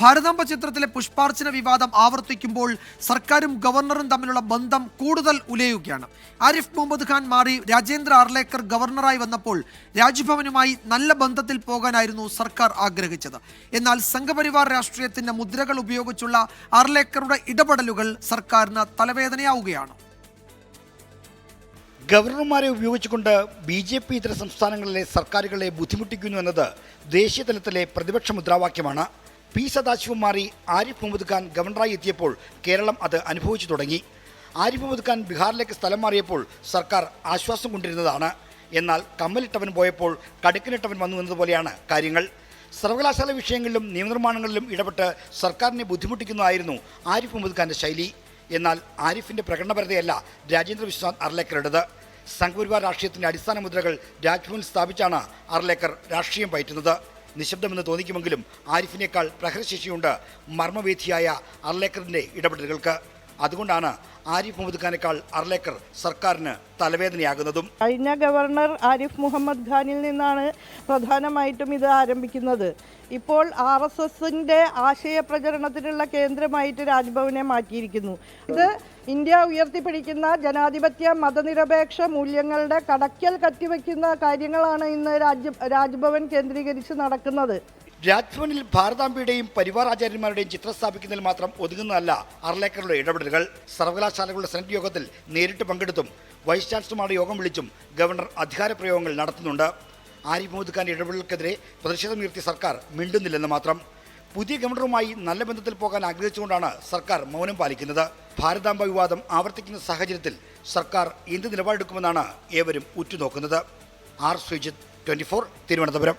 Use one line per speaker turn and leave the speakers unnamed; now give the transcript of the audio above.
ഭാരതാംബ ചിത്രത്തിലെ പുഷ്പാർച്ചന വിവാദം ആവർത്തിക്കുമ്പോൾ സർക്കാരും ഗവർണറും തമ്മിലുള്ള ബന്ധം കൂടുതൽ ഉലയുകയാണ്. ആരിഫ് മുഹമ്മദ് ഖാൻ മാറി രാജേന്ദ്ര ആർലേക്കർ ഗവർണറായി വന്നപ്പോൾ രാജ്ഭവനുമായി നല്ല ബന്ധത്തിൽ പോകാനായിരുന്നു സർക്കാർ ആഗ്രഹിച്ചത്. എന്നാൽ സംഘപരിവാർ രാഷ്ട്രീയത്തിന്റെ മുദ്രകൾ ഉപയോഗിച്ചുള്ള ആർലേക്കറുടെ ഇടപെടലുകൾ സർക്കാരിന് തലവേദനയാവുകയാണ്.
ഗവർണർമാരെ ഉപയോഗിച്ചുകൊണ്ട് ബി ജെ പി ഇതര സംസ്ഥാനങ്ങളിലെ സർക്കാരുകളെ ബുദ്ധിമുട്ടിക്കുന്നു എന്നത് ദേശീയ തലത്തിലെ പ്രതിപക്ഷ മുദ്രാവാക്യമാണ്. പി സദാശിവം മാറി ആരിഫ് മുഹമ്മദ് ഖാൻ ഗവർണറായി എത്തിയപ്പോൾ കേരളം അത് അനുഭവിച്ചു തുടങ്ങി. ആരിഫ് മുഹമ്മദ് ഖാൻ ബീഹാറിലേക്ക് സ്ഥലം മാറിയപ്പോൾ സർക്കാർ ആശ്വാസം കൊണ്ടിരുന്നതാണ്. എന്നാൽ കമ്മലിട്ടവൻ പോയപ്പോൾ കടുക്കിനിട്ടവൻ വന്നു എന്നതുപോലെയാണ് കാര്യങ്ങൾ. സർവകലാശാല വിഷയങ്ങളിലും നിയമനിർമ്മാണങ്ങളിലും ഇടപെട്ട് സർക്കാരിനെ ബുദ്ധിമുട്ടിക്കുന്നതായിരുന്നു ആരിഫ് മുഹമ്മദ് ഖാന്റെ ശൈലി. എന്നാൽ ആരിഫിന്റെ പ്രകടനപരതയല്ല രാജേന്ദ്ര വിശ്വനാഥ് അർലേക്കറുടേത്. സംഘപരിവാർ രാഷ്ട്രീയത്തിന്റെ അടിസ്ഥാന മുദ്രകൾ രാജ്ഭവനിൽ സ്ഥാപിച്ചാണ് അർലേക്കർ രാഷ്ട്രീയം പയറ്റുന്നത്. നിശബ്ദമെന്ന് തോന്നിക്കുമെങ്കിലും ആരിഫിനേക്കാൾ പ്രഹരശേഷിയുണ്ട് മർമ്മവേദിയായ അർലേക്കറിന്റെ ഇടപെടലുകൾക്ക്. അതുകൊണ്ടാണ് ആരിഫ് മുഹമ്മദ് ഖാനേക്കാൾ അർലേക്കർ സർക്കാരിന് തലവേദനയാകുന്നതും
കഴിഞ്ഞ ഗവർണർ ആരിഫ് മുഹമ്മദ് ഖാനിൽ നിന്നാണ് പ്രധാനമായിട്ടും ഇത് ആരംഭിക്കുന്നത്. ഇപ്പോൾ ആർ എസ് എസിന്റെ ആശയ പ്രചരണത്തിനുള്ള കേന്ദ്രമായിട്ട് രാജ്ഭവനെ മാറ്റിയിരിക്കുന്നു. ഇത് ഇന്ത്യ ഉയർത്തിപ്പിടിക്കുന്ന ജനാധിപത്യ മതനിരപേക്ഷ മൂല്യങ്ങളുടെ കടക്കൽ കത്തിവെക്കുന്ന കാര്യങ്ങളാണ് ഇന്ന് രാജ്യ രാജ്ഭവൻ കേന്ദ്രീകരിച്ച് നടക്കുന്നത്.
രാജ്ഭവനിൽ ഭാരതാംബയുടെയും പരിവാർ ആചാര്യന്മാരുടെയും ചിത്രം സ്ഥാപിക്കുന്നതിൽ മാത്രം ഒതുങ്ങുന്നതല്ല അർലേക്കറുടെ ഇടപെടലുകൾ. സർവകലാശാലകളുടെ സെനറ്റ് യോഗത്തിൽ നേരിട്ട് പങ്കെടുത്തും വൈസ് ചാൻസലർമാരുടെ യോഗം വിളിച്ചും ഗവർണർ അധികാര പ്രയോഗങ്ങൾ നടത്തുന്നുണ്ട്. ആരിഫ് മുഹമ്മദ് ഖാൻ ഇടപെടലുകൾക്കെതിരെ പ്രതിഷേധമുയർത്തിയ സർക്കാർ മിണ്ടുന്നില്ലെന്ന് മാത്രം. പുതിയ ഗവർണറുമായി നല്ല ബന്ധത്തിൽ പോകാൻ ആഗ്രഹിച്ചുകൊണ്ടാണ് സർക്കാർ മൗനം പാലിക്കുന്നത്. ഭാരതാംബ വിവാദം ആവർത്തിക്കുന്ന സാഹചര്യത്തിൽ സർക്കാർ എന്ത് നിലപാടെടുക്കുമെന്നാണ് ഏവരും ഉറ്റുനോക്കുന്നത്. R Sreejith twenty Thiruvananthapuram.